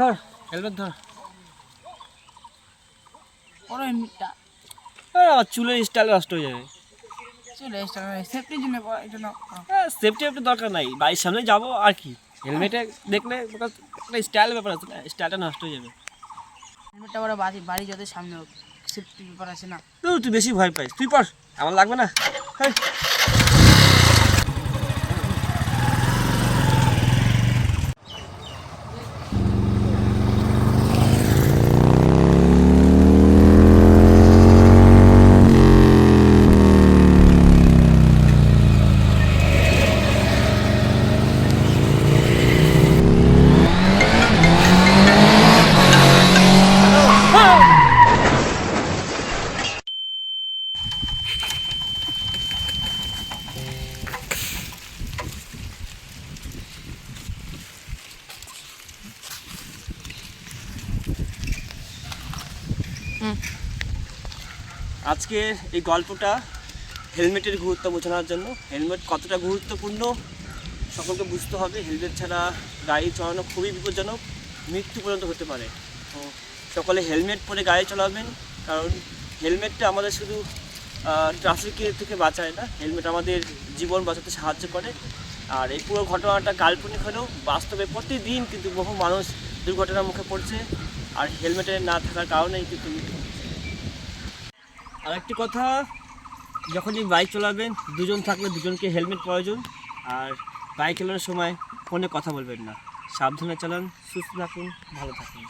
ধর। হেলমেট ধর। ওর চুলের স্টাইল নষ্ট হয়ে যাবে। চলে এসছে সেফটির জন্য সেফটি একটু দরকার নাই। বাড়ির সামনে যাব আর কি? হেলমেটে দেখলে একটা স্টাইল ব্যাপার আছে না স্টাইলটা নষ্ট হয়ে যাবে। হেলমেটটা ওরা বাড়ি বাড়ি যাদের সামনে হোক। সেফটি ব্যাপার আছে না। তুই বেশি ভয় পাইস। তুই পর আমার লাগবে না। হেই। আজকে এই গল্পটা হেলমেটের গুরুত্ব বোঝানোর জন্য। হেলমেট কতটা গুরুত্বপূর্ণ সকলকে বুঝতে হবে। হেলমেট ছাড়া গাড়ি চালানো খুবই বিপজ্জনক, মৃত্যু পর্যন্ত হতে পারে। তো সকলে হেলমেট পরে গাড়ি চালাবেন, কারণ হেলমেটটা আমাদের শুধু ট্রাফিকের থেকে বাঁচায় না, হেলমেট আমাদের জীবন বাঁচাতে সাহায্য করে। আর এই পুরো ঘটনাটা কাল্পনিক হলেও বাস্তবে প্রতিদিন কিন্তু বহু মানুষ দুর্ঘটনার মুখে পড়ছে। আর হেলমেটে না থাকার কারণেই কিন্তু আর একটি কথা, যখনই বাইক চালাবেন, দুজন থাকলে দুজনকে হেলমেট প্রয়োজন। আর বাইক চালানোর সময় ফোনে কথা বলবেন না। সাবধানে চালান, সুস্থ থাকুন, ভালো থাকুন।